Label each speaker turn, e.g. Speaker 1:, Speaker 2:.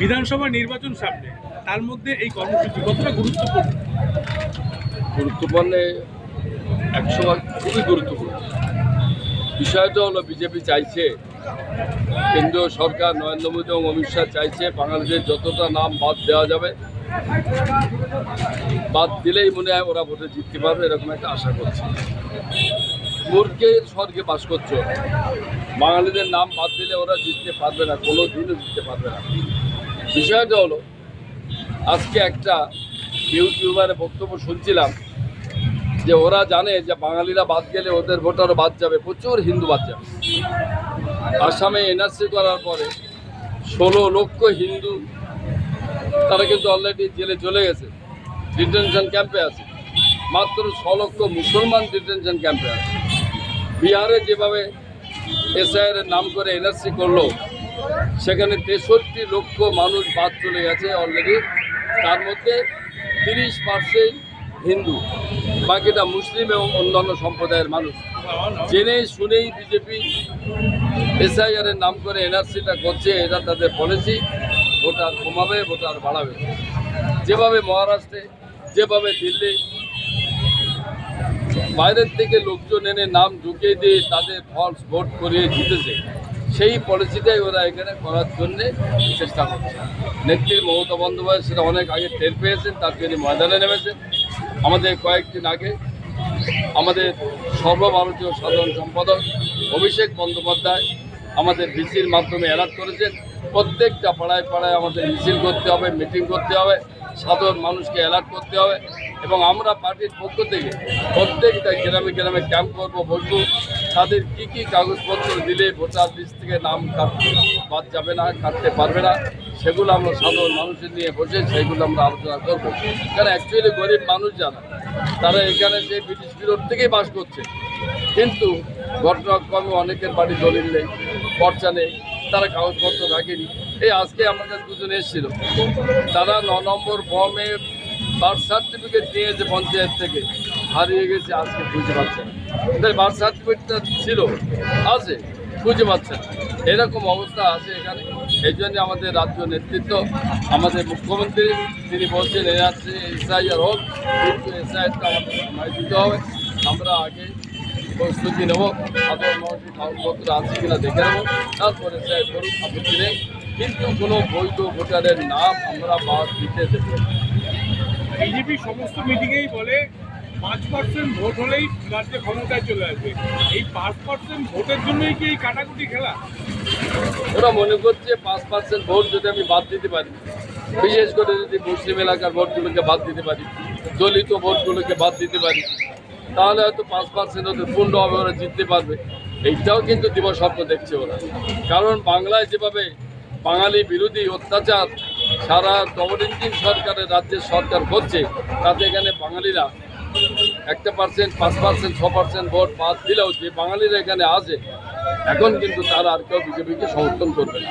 Speaker 1: বিধানসভা নির্বাচন সামনে, তার মধ্যে এই কর্মসূচি কতটা গুরুত্বপূর্ণ?
Speaker 2: গুরুত্বপূর্ণ একশো খুবই গুরুত্বপূর্ণ। বিষয়টা হলো, বিজেপি চাইছে, কেন্দ্রীয় সরকার নরেন্দ্র মোদী এবং অমিত শাহ চাইছে বাঙালিদের যতটা নাম বাদ দেওয়া যাবে, বাদ দিলেই মনে হয় ওরা ভোটে জিততে পারবে, এরকম একটা আশা করছে। মূর্খের স্বর্গে বাস করছে, বাঙালিদের নাম বাদ দিলে ওরা জিততে পারবে না কোনো দিনও জিততে পারবে না। বিষয়টা হলো, আজকে একটা ইউটিউবারে বক্তব্য শুনছিলাম যে ওরা জানে যে বাঙালিরা বাদ গেলে ওদের ভোটারও বাদ যাবে, প্রচুর হিন্দু বাদ যাবে। আসামে এনআরসি করার পরে ষোলো লক্ষ হিন্দু, তারা কিন্তু অলরেডি জেলে চলে গেছে ডিটেনশন ক্যাম্পে আছে। মাত্র ছ লক্ষ মুসলমান ডিটেনশন ক্যাম্পে আছে। বিহারে যেভাবে এসআইয়ের নাম করে এনআরসি করল সেখানে তেষট্টি লক্ষ মানুষ বাদ চলে গেছে অলরেডি তার মধ্যে তিরিশ পার্সেন্ট হিন্দু, বাকিটা মুসলিম এবং অন্যান্য সম্প্রদায়ের মানুষ। জেনে শুনেই বিজেপি এসআইআর এর নাম করে এনআরসিটা করছে, এটা তাদের পলিসি ভোটার কমাবে, ভোটার বাড়াবে। যেভাবে মহারাষ্ট্রে, যেভাবে দিল্লি, বাইরের থেকে লোকজন এনে নাম ঢুকিয়ে দিয়ে তাদের ফলস ভোট করিয়ে জিতেছে সেই পলিসিটাই ওরা এখানে করার জন্য চেষ্টা করছে। নেত্রী মমতা বন্দ্যোপাধ্যায় সেটা অনেক আগে টের পেয়েছেন, তার জন্য ময়দানে নেমেছেন। আমাদের কয়েকদিন আগে আমাদের সর্বভারতীয় সাধারণ সম্পাদক অভিষেক বন্দ্যোপাধ্যায় আমাদের ভিসির মাধ্যমে অ্যালার্ট করেছেন, প্রত্যেকটা পাড়ায় পাড়ায় আমাদের মিছিল করতে হবে, মিটিং করতে হবে, সাধারণ মানুষকে অ্যালার্ট করতে হবে এবং আমরা পার্টির পক্ষ থেকে প্রত্যেকটা গ্রামে গ্রামে ক্যাম্প করব, বসবো। তাদের কী কী কাগজপত্র দিলে ভোটার লিস্ট থেকে নাম বাদ যাবে না, কাটতে পারবে না, সেগুলো আমরা সাধারণ মানুষের নিয়ে বসে সেগুলো আমরা আলোচনা করব। কারণ অ্যাকচুয়ালি গরিব মানুষ যারা, তারা এখানে যে ব্রিটিশ বিরোধ থেকেই বাস করছে। কিন্তু ঘটনাক্রমে অনেকের বাড়ি দলিল নেই পর্চা নেই, তারা কাগজপত্র রাখেনি। এই আজকে আমার কাছে দুজন এসেছিল। তারা ন নম্বর ফর্মে বার্থ সার্টিফিকেট নিয়েছে পঞ্চায়েত থেকে। হারিয়ে গেছে, আজকে বুঝতে পারছে না। বার্থ সার্টিফিকেটটা ছিল, আছে বুঝতে পারছে না। এরকম অবস্থা আছে এখানে। এই জন্য আমাদের রাজ্য নেতৃত্ব, আমাদের মুখ্যমন্ত্রী, তিনি বলছেন এনআরসি এসআইআর হোক, কিন্তু এসআইআরটা আমাদের দিতে হবে। আমরা আগে প্রস্তুতি নেব সাধারণ মানুষের কাগজপত্র আছে কিনা দেখে নেব। তারপরে স্যার করুন আপত্তি নেই। কিন্তু কোনো বৈধ ভোটারের নাম আমরা বাদ দিতে দেবো।
Speaker 1: বিজেপি সমস্ত মিটিংয়েই বলে পাঁচ পার্সেন্ট ভোট হলেই রাজ্যে ক্ষমতায় চলে আসবে। এই পাঁচ পার্সেন্ট ভোটের জন্যই কি এই কাটাকুটি খেলা?
Speaker 2: ওরা মনে করছে পাঁচ পার্সেন্ট ভোট যদি আমি বাদ দিতে পারি, বিশেষ করে যদি মুসলিম এলাকার ভোটগুলোকে বাদ দিতে পারি, দলিত ভোটগুলোকে বাদ দিতে পারি, তাহলে হয়তো পাঁচ পার্সেন্ট ওদের পূর্ণ হবে ওরা জিততে পারবে। এইটাও কিন্তু দিবস্বপ্ন দেখছে ওরা। কারণ বাংলায় যেভাবে বাঙালি বিরোধী অত্যাচার সারা ডবল সরকারের রাজ্যের সরকার করছে, তাতে এখানে বাঙালিরা একটা পার্সেন্ট পাঁচ পার্সেন্ট ছ পার্সেন্ট ভোট বাদ দিলেও যে বাঙালিরা এখানে আছে, এখন কিন্তু তারা আর কেউ বিজেপিকে সমর্থন করবে না।